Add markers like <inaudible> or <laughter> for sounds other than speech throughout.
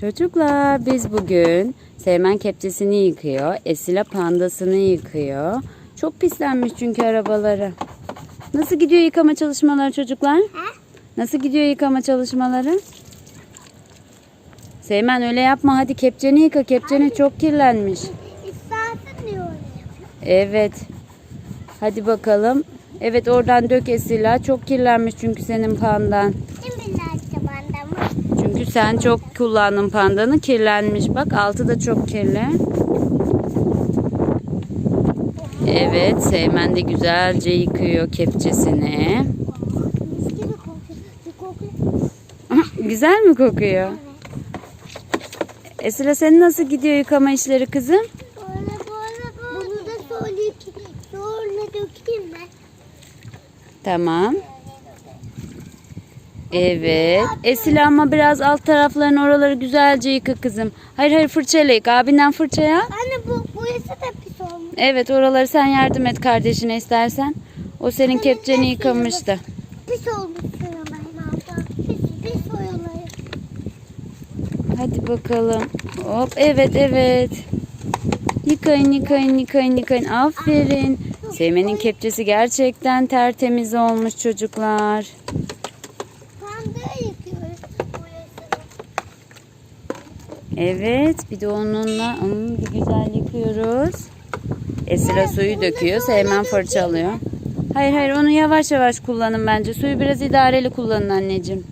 Çocuklar biz bugün Seymen kepçesini yıkıyor. Esila pandasını yıkıyor. Çok pislenmiş çünkü arabaları. Nasıl gidiyor yıkama çalışmaları çocuklar? Nasıl gidiyor yıkama çalışmaları? Seymen öyle yapma hadi kepçeni yıka. Kepçeni çok kirlenmiş. İstersen diyor. Evet. Hadi bakalım. Evet oradan dök Esila. Çok kirlenmiş çünkü senin pandan. Kim bilerse benden mı? Çünkü sen çok kullandın pandanı kirlenmiş. Bak altı da çok kirli. Evet Seymen de güzelce yıkıyor kepçesini. Güzel mi kokuyor? Esra senin nasıl gidiyor yıkama işleri kızım? Bunu da ki sonra dökeyim ben. Tamam. Evet. Esila ama biraz alt tarafların oraları güzelce yıka kızım. Hayır hayır fırçayla yıka. Abinden fırçaya. Anne bu burası da pis olmuş. Evet oraları sen yardım et kardeşine istersen. O senin kepçeni yıkamıştı. Pis olmuş. Hadi bakalım. Hop evet evet. Yıkayın yıkayın yıkayın yıkayın. Aferin. Seymen'in kepçesi gerçekten tertemiz olmuş çocuklar. Evet bir de onunla hmm, bir güzel yıkıyoruz. Esra suyu döküyor. Seymen fırçalıyor. Hayır hayır onu yavaş yavaş kullanın bence. Suyu biraz idareli kullanın anneciğim.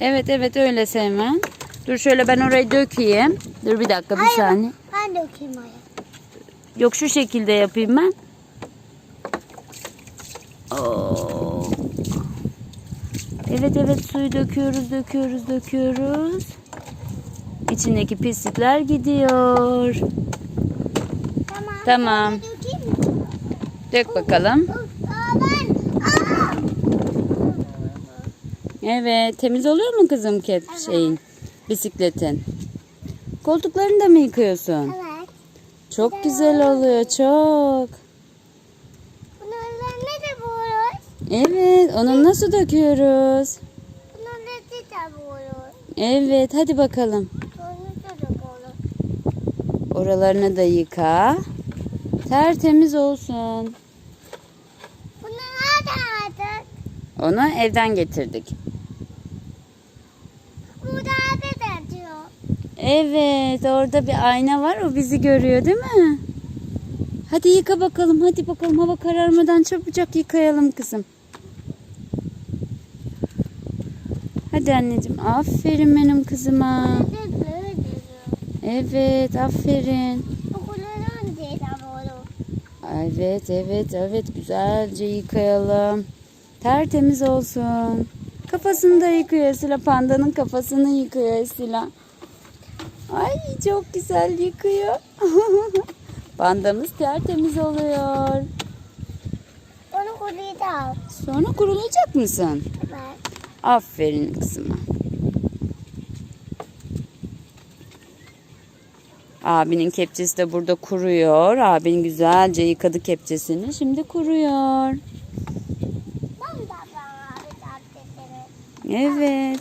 Evet evet öyle Seymen. Dur şöyle ben orayı dökeyim. Dur bir dakika bir Hayır, saniye. Ben dökeyim. Yok şu şekilde yapayım ben. Evet evet suyu döküyoruz döküyoruz döküyoruz. İçindeki pislikler gidiyor. Tamam. Tamam. Dök bakalım. Evet temiz oluyor mu kızım kep şeyin bisikletin? Koltuklarını da mı yıkıyorsun? Evet. Çok güzel oluyor çok. Bunun üzerine de boğuyoruz. Evet onu nasıl döküyoruz? Üzerine de boğuyoruz. Evet hadi bakalım. Oralarını da yıka. Tertemiz olsun. Bunu nerede aldık? Onu evden getirdik. Burada abi de diyor. Evet orada bir ayna var o bizi görüyor değil mi? Hadi yıka bakalım hadi bakalım hava kararmadan çabucak yıkayalım kızım. Hadi anneciğim aferin benim kızıma. Evet aferin. Evet evet evet güzelce yıkayalım. Tertemiz olsun. Kafasını da yıkıyor Esila. Pandanın kafasını yıkıyor Esila. Ay çok güzel yıkıyor. <laughs> Pandamız tertemiz oluyor. Onu al. Sonra kurulayacak mısın? Aferin kızıma. Abinin kepçesi de burada kuruyor. Abin güzelce yıkadı kepçesini. Şimdi kuruyor. Evet.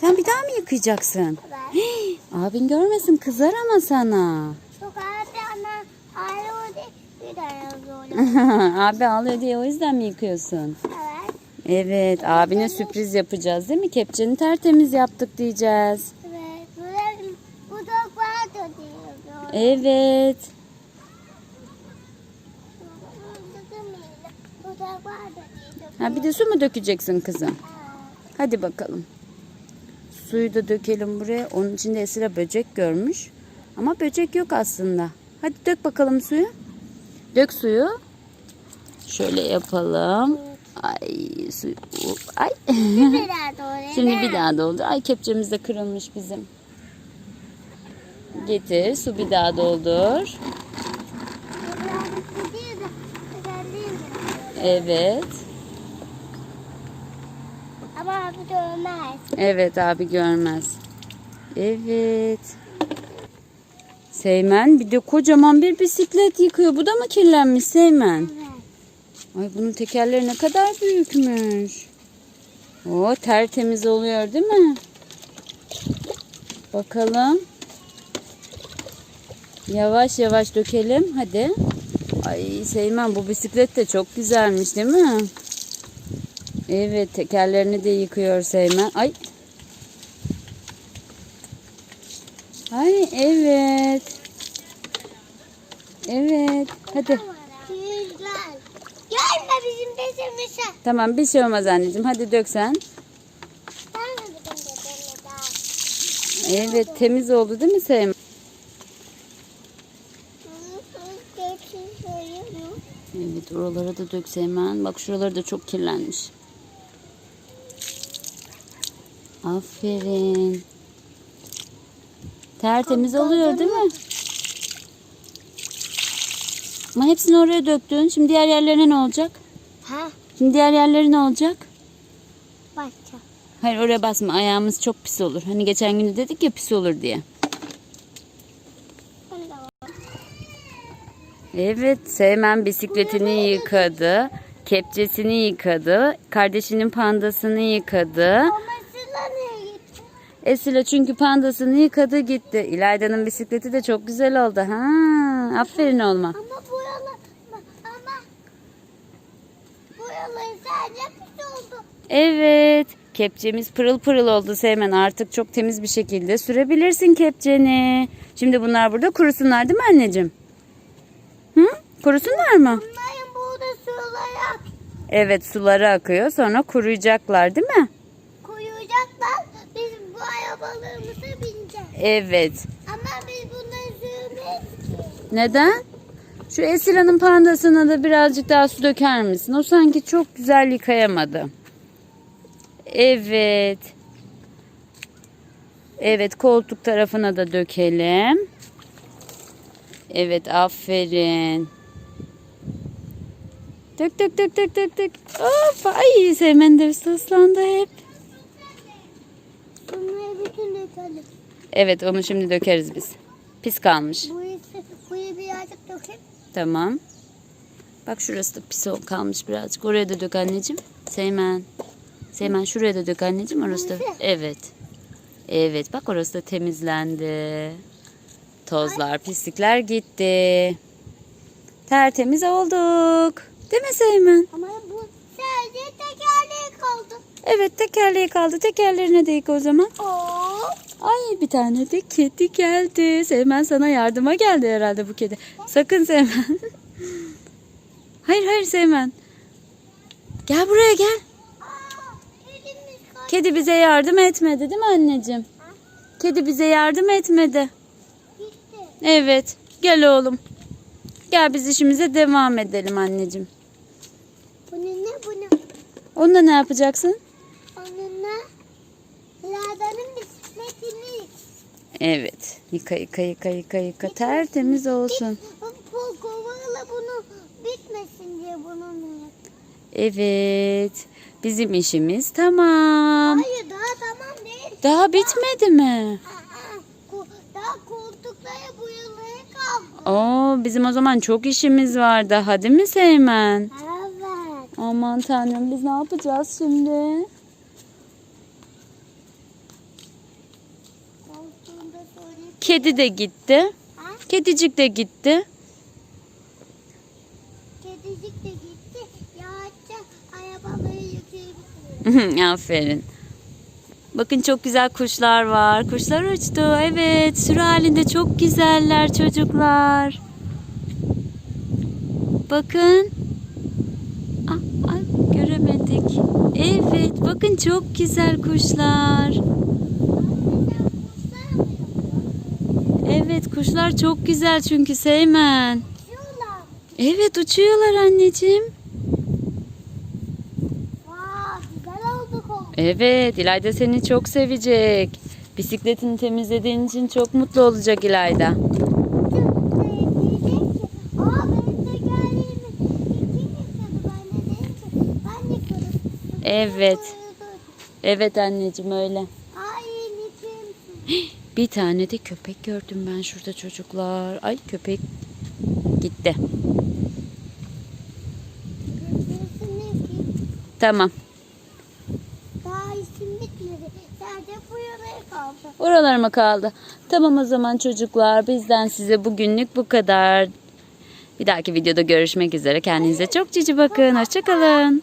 Sen bir daha mı yıkayacaksın? Evet. <gasps> Abin görmesin kızar ama sana. Çok abi ama de yazıyorum. <laughs> Abi ağlıyor diye o yüzden mi yıkıyorsun? Evet. Abine sürpriz yapacağız değil mi? Kepçeni tertemiz yaptık diyeceğiz. Evet. Var da diyor. Evet. Ha bir de su mu dökeceksin kızım? Hadi bakalım. Suyu da dökelim buraya. Onun içinde Esra böcek görmüş. Ama böcek yok aslında. Hadi dök bakalım suyu. Dök suyu. Şöyle yapalım. Ay su. Ay. Bir daha doğru. <laughs> Şimdi bir daha doldur. Ay kepçemiz de kırılmış bizim. Getir su bir daha doldur. Evet. Ama abi dövmez. Evet abi görmez. Evet. Seymen bir de kocaman bir bisiklet yıkıyor. Bu da mı kirlenmiş Seymen? Evet. Ay bunun tekerleri ne kadar büyükmüş. O tertemiz oluyor değil mi? Bakalım. Yavaş yavaş dökelim. Hadi. Ay Seymen bu bisiklet de çok güzelmiş değil mi? Evet tekerlerini de yıkıyor Seymen. Ay evet. Evet. Hadi. Güzel. Gelme bizim peşimize. Tamam bir şey olmaz anneciğim. Hadi dök sen. Evet temiz oldu değil mi söylüyorum. Evet oralara da dök Seymen. Bak şuraları da çok kirlenmiş. Aferin. Tertemiz oluyor değil mi? Ama hepsini oraya döktün. Şimdi diğer yerlerine ne olacak? Ha? Şimdi diğer yerleri ne olacak? Başka. Hayır oraya basma. Ayağımız çok pis olur. Hani geçen gün de dedik ya pis olur diye. Evet, Seymen bisikletini yıkadı. Kepçesini yıkadı. Kardeşinin pandasını yıkadı. Esila çünkü pandasını yıkadı gitti. İlayda'nın bisikleti de çok güzel oldu. Ha, aferin olma. Ama boyalı ama boyaları sadece pis oldu. Evet, kepçemiz pırıl pırıl oldu Seymen. Artık çok temiz bir şekilde sürebilirsin kepçeni. Şimdi bunlar burada kurusunlar değil mi anneciğim? Hı? Kurusunlar mı? Bunların burada suları Evet, suları akıyor. Sonra kuruyacaklar değil mi? koyacaklar. Biz bu arabalarımıza bineceğiz. Evet. Ama biz bunları sürmeyiz ki. Neden? Şu Esila'nın pandasına da birazcık daha su döker misin? O sanki çok güzel yıkayamadı. Evet. Evet koltuk tarafına da dökelim. Evet aferin. Dök dök dök dök dök dök. Hop, ay Seymen de ıslandı hep. Bunları bütün dökelim. Evet onu şimdi dökeriz biz. Pis kalmış. Burayı, burayı birazcık dökeyim. Tamam. Bak şurası da pis kalmış birazcık. Oraya da dök anneciğim. Seymen. Seymen şuraya da dök anneciğim. Orası da. Evet. Evet bak orası da temizlendi. Tozlar, pislikler gitti. Tertemiz olduk. Değil mi Seymen? Ama bu sadece tekerleği kaldı. Evet tekerleği kaldı. Tekerlerine de yık o zaman. Oo. Ay bir tane de kedi geldi. Seymen sana yardıma geldi herhalde bu kedi. Sakın Seymen. <laughs> hayır hayır Seymen. Gel buraya gel. Kedi bize yardım etmedi değil mi anneciğim? Kedi bize yardım etmedi. Evet. Gel oğlum. Gel biz işimize devam edelim anneciğim. Bu ne ne bu ne? Onunla ne yapacaksın? Onunla bisikletini Evet. Yıka yıka yıka yıka yıka. Tertemiz olsun. kovalı bunu bitmesin diye bunun Evet. Bizim işimiz tamam. Hayır daha tamam değil. Daha bitmedi mi? Daha koltuklara boyaları kaldı. Oo, bizim o zaman çok işimiz var daha değil mi Seymen? Evet. Aman tanrım biz ne yapacağız şimdi? Kedi de gitti. Ha? Kedicik de gitti. Kedicik de gitti. Yağacak arabaları yıkayabiliriz. Aferin. Bakın çok güzel kuşlar var. Kuşlar uçtu. Evet sürü halinde çok güzeller çocuklar. Bakın. Ah, ah, göremedik. Evet bakın çok güzel kuşlar. Evet kuşlar çok güzel çünkü Seymen. Şuralar. Evet uçuyorlar anneciğim. Güzel oldu. Evet İlayda seni çok sevecek. Bisikletini temizlediğin için çok mutlu olacak İlayda. Evet. Evet anneciğim öyle. Ay. <gasps> <gasps> Bir tane de köpek gördüm ben şurada çocuklar. Ay köpek gitti. Tamam. Daha isim bitmedi. Sadece bu yana kaldı. Oralar mı kaldı? Tamam o zaman çocuklar bizden size bugünlük bu kadar. Bir dahaki videoda görüşmek üzere. Kendinize çok cici bakın. Hoşçakalın.